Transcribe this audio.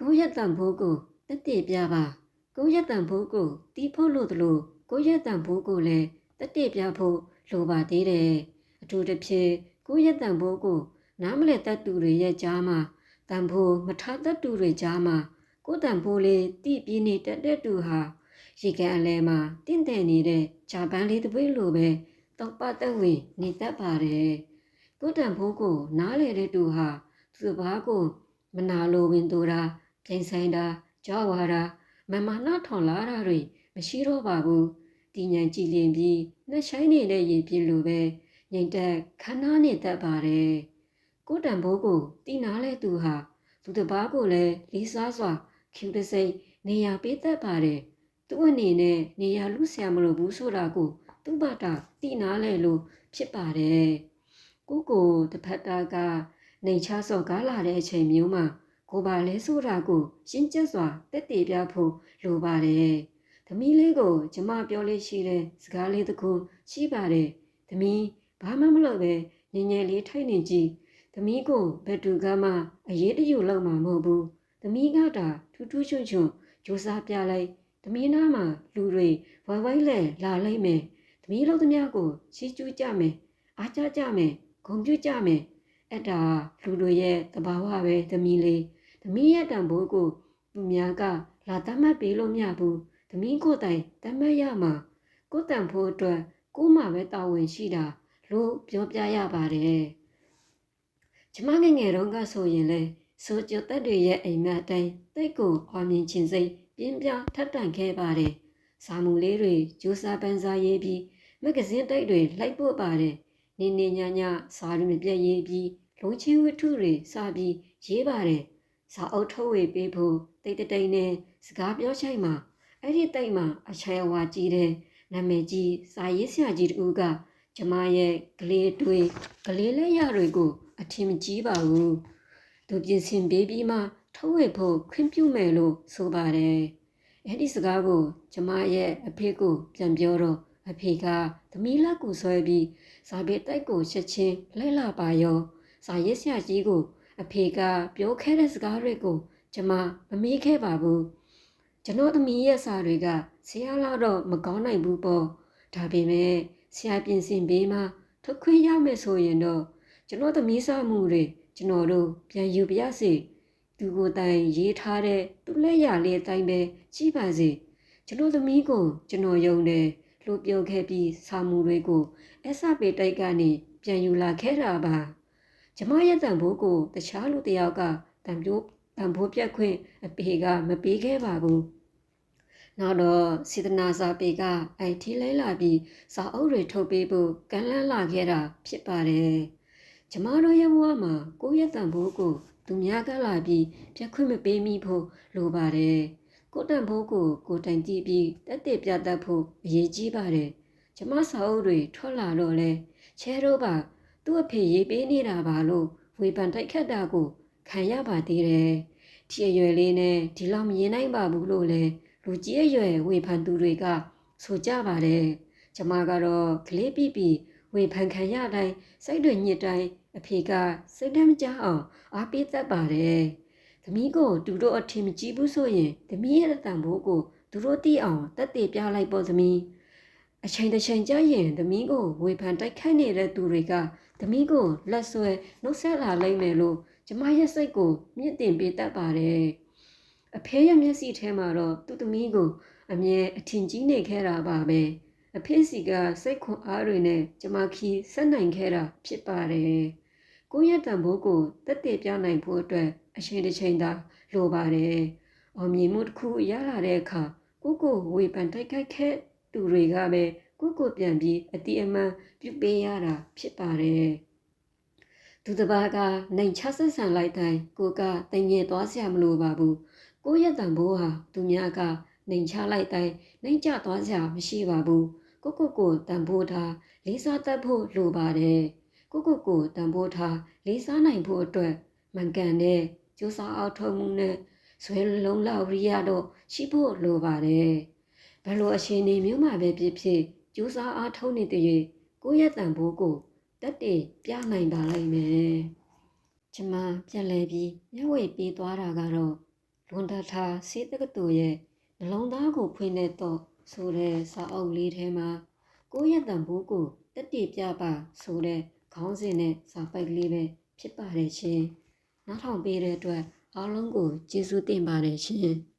ကိုယ့်ရဲ့တန်ဖိုးကိုတက်တည်ပြပါကိုယ့်ရဲ့တန်ဖိုးကိုတီးဖို့လို့တလို့ကိုယ့်ရဲ့တန်ဖိုးကိုလည်းတက်တည်ပြဖို့လိုပါသေးတယ်အထူးသဖြင့်ကိုယ့်ရဲ့တန်ဖိုးကိုနားမလည်တတ်သူတွေရဲ့ကြားမှာတန်ဖိုးမထားတတ်သူတွေကြားမှာကိုယ့်တန်ဖိုးလေးတိပြင်းနေတတ်တဲ့သူဟာရေကန်အလဲမှာတင့်တယ်နေတဲ့ဂျပန်လေးတစ်ပွေးလိုပဲတော့ပတ်သက်ဝင်နေတတ်ပါတယ်ကိုယ့်တန်ဖိုးကိုနားလေတဲ့သူဟာသူ့ဘာကိုမနာလိုဝင်သူတာ ပြိုင်ဆိုင်တာကြောက်ဝါတာမမနာထောင်လာတာတွေမရှိတော့ပါဘူးတည်ညံကြည်လင်ပြီးနှက်ဆိုင်နေတဲ့ရည်ပြည့်လိုပဲငိမ့်တက်ခဏနေတတ်ပါတယ်ကိုယ့်တန်ဖိုးကိုတည်နာလဲသူဟာသူတစ်ပါးကိုလည်းလေးစားစွာကျူတစိတ်နေရာပေးတတ်ပါတယ်သူ့အနေနဲ့နေရာလူဆရာမလို့ဘူးဆိုတာကိုသူ့ဘာတာတည်နာလဲလို့ဖြစ်ပါတယ်ကိုကိုတစ်ဖက်တာကနေချစော်ကားလာတဲ့အချိန်မျိုးမှာ ကိုပါလဲဆိုတာကိုရှင်းကျက်စွာတက်တည်ပြဖို့လိုပါတယ်။သမီးလေးကိုကျမပြောလေးရှိတဲ့စကားလေးတစ်ခုရှိပါတယ်။သမီးဘာမှမလုပ်ပဲငြင်းငြင်းလေးထိုင်နေကြည့်။သမီးကိုဘယ်သူကမှအရေးတယူလောက်မှာမဟုတ်ဘူး။သမီးကတာထူးထူးချွန်ချွန်ကြိုးစားပြလိုက်။သမီးနားမှာလူတွေဝိုင်းဝိုင်းလဲလာလိုက်မယ်။သမီးတို့သမျှကိုချီးကျူးကြမယ်။အားကြကြမယ်။ဂုဏ်ပြုကြမယ်။အဲ့ဒါလူတို့ရဲ့တဘာဝပဲသမီးလေး။ သမီးရဲ့တန်ဖိုးကိုသူများကလာတတ်မှတ်ပေးလို့မရဘူး။သမီးကိုယ်တိုင်တတ်မှတ်ရမှာကိုယ်တန်ဖိုးအတွက်ကိုယ်မှပဲတာဝန်ရှိတာလို့ပြောပြရပါတယ်။ကျမငယ်ငယ်တုန်းကဆိုရင်လေဆိုကြတက်တွေရဲ့အိမ်မက်အတိုင်းတိတ်ကိုအောင်မြင်ခြင်းစိတ်ပြင်းပြထက်တန်ခဲ့ပါတယ်။စာမှုလေးတွေဂျိုးစားပန်းစားရေးပြီးမဂ္ဂဇင်းတိုက်တွေလိုက်ပို့ပါတယ်။နေနေညညစာတွေမပြတ်ရေးပြီးလုံချင်းဝတ္ထုတွေစပြီးရေးပါတယ်။ စာအုပ်ထုတ်ဝေပေးဖို့တိတ်တိတ်နဲ့စကားပြောချိုင်မှာအဲ့ဒီတိတ်မှာအချမ်းဝါကြီးတဲ့နာမည်ကြီးစာရေးဆရာကြီးတူကကျမရဲ့ကလေးတွေကလေးလက်ရတွေကိုအထင်မကြီးပါဘူးသူပြင်ဆင်ပေးပြီးမှထုတ်ဝေဖို့ခွင့်ပြုမယ်လို့ဆိုပါတယ်အဲ့ဒီစကားကို ကျမရဲ့အဖေကိုပြန်ပြောတော့အဖေကသမီးလက်ကိုဆွဲပြီးစာပေတိုက်ကိုချက်ချင်းလိုက်လာပါရောစာရေးဆရာကြီးကို အဖေကပြောခဲ့တဲ့စကားတွေကိုကျမမမေးခဲ့ပါဘူးကျွန်တော်သမီးရဲ့စာတွေကဆရာလာတော့မကောင်းနိုင်ဘူးပေါ့ဒါပေမဲ့ဆရာပြင်ဆင်ပေးမှထုတ်ခွင့်ရမယ်ဆိုရင်တော့ကျွန်တော်သမီးစာမှုတွေကျွန်တော်တို့ပြန်ယူပြရစေသူကိုယ်တိုင်ရေးထားတဲ့သူ့လက်ရလေးအတိုင်းပဲကြည့်ပါစေကျွန်တော်သမီးကိုကျွန်တော်ယုံတယ်လို့ပြောခဲ့ပြီးစာမှုတွေကိုအဆပေတိုက်ကနေပြန်ယူလာခဲ့တာပါ ကျမရဲ့တန်ဖိုးကိုတခြားလူတစ်ယောက်ကတန်ပြိုးတန်ဖိုးပြတ်ခွင့်အပေကမပေးခဲ့ပါဘူးနောက်တော့စေတနာစာပေကအိုက်ထီလဲလာပြီးစာအုပ်တွေထုတ်ပေးဖို့ကမ်းလှမ်းလာခဲ့တာဖြစ်ပါတယ်ကျမတို့ရဲ့ဘဝမှာကိုယ့်ရဲ့တန်ဖိုးကိုသူများကလာပြီးပြတ်ခွင့်မပေးမိဖို့လိုပါတယ်ကိုတန်ဖိုးကိုကိုတိုင်ကြည့်ပြီးတက်တက်ပြတတ်ဖို့အရေးကြီးပါတယ်ကျမစာအုပ်တွေထွက်လာတော့လဲချဲတော့ပါ သူ့အဖေရေးပေးနေတာပါလို့ဝေဖန်တိုက်ခတ်တာကိုခံရပါသေးတယ်။ဒီအရွယ်လေးနဲ့ဒီလောက်မရင်နိုင်ပါဘူးလို့လဲလူကြီးအရွယ်ဝေဖန်သူတွေကဆိုကြပါတယ်။ကျမကတော့ကလေးပြပြဝေဖန်ခံရတိုင်းစိတ်တွေညစ်တိုင်းအဖေကစိတ်တမ်းမကြအောင်အားပေးတတ်ပါတယ်။သမီးကိုသူတို့အထင်မကြီးဘူးဆိုရင်သမီးရဲ့တန်ဖိုးကိုသူတို့သိအောင်တက်တည်ပြလိုက်ပေါ့သမီး။အချိန်တစ်ချိန်ကြာရင်သမီးကိုဝေဖန်တိုက်ခိုက်နေတဲ့သူတွေက သမီးကိုလက်ဆွဲနှုတ်ဆက်လာလိမ့်မယ်လို့ကျမရဲ့စိတ်ကိုမြင့်တင်ပေးတတ်ပါတယ်။အဖေရဲ့မျက်စိထဲမှာတော့သူ့သမီးကိုအမြဲအထင်ကြီးနေခဲ့တာပါပဲ။အဖေစီကစိတ်ခွန်အားတွေနဲ့ကျမခီးဆက်နိုင်ခဲ့တာဖြစ်ပါတယ်။ကိုယ့်ရဲ့တန်ဖိုးကိုတက်တည်ပြနိုင်ဖို့အတွက်အချိန်တစ်ချိန်သာလိုပါတယ်။အောင်မြင်မှုတစ်ခုရလာတဲ့အခါကိုကိုဝေဖန်တိုက်ခိုက်ခဲ့သူတွေကပဲ ကိုကိုပြန်ပြီးအတိအမှန်ပြုပေးရတာဖြစ်ပါတယ်။သူတစ်ပါးကနိုင်ချဆက်ဆံလိုက်တိုင်းကိုကတင်ငယ်သွားစရာမလိုပါဘူး။ကိုရဲ့တန်ဖိုးဟာသူများကနိုင်ချလိုက်တိုင်းနိုင်ကျသွားစရာမရှိပါဘူး။ကိုကိုကိုတန်ဖိုးထားလေးစားတတ်ဖို့လိုပါတယ်။ကိုကိုကိုတန်ဖိုးထားလေးစားနိုင်ဖို့အတွက်မှန်ကန်တဲ့ကြိုးစားအောင်ထုံးမှုနဲ့ဆွဲလုံးလောက်ရိယတော့ရှိဖို့လိုပါတယ်။ဘယ်လိုအခြေအနေမျိုးမှာပဲဖြစ်ဖြစ် ကြိုးစားအားထုတ်နေတဲ့၍ကိုယ့်ရဲ့တန်ဖိုးကိုတက်တည်ပြနိုင်ပါလိမ့်မယ်။ကျမပြက်လဲပြီးမျက်ဝေပေးသွားတာကတော့လွန်တထာစေတက္ကသိုလ်ရဲ့နှလုံးသားကိုဖွင့်တဲ့တော့ဆိုတဲ့စာအုပ်လေးထဲမှာကိုယ့်ရဲ့တန်ဖိုးကိုတက်တည်ပြပါဆိုတဲ့ခေါင်းစဉ်နဲ့စာပိုက်ကလေးပဲဖြစ်ပါတယ်ရှင်။နောက်ထောင်ပေးတဲ့အတွက်အားလုံးကိုကျေးဇူးတင်ပါတယ်ရှင်။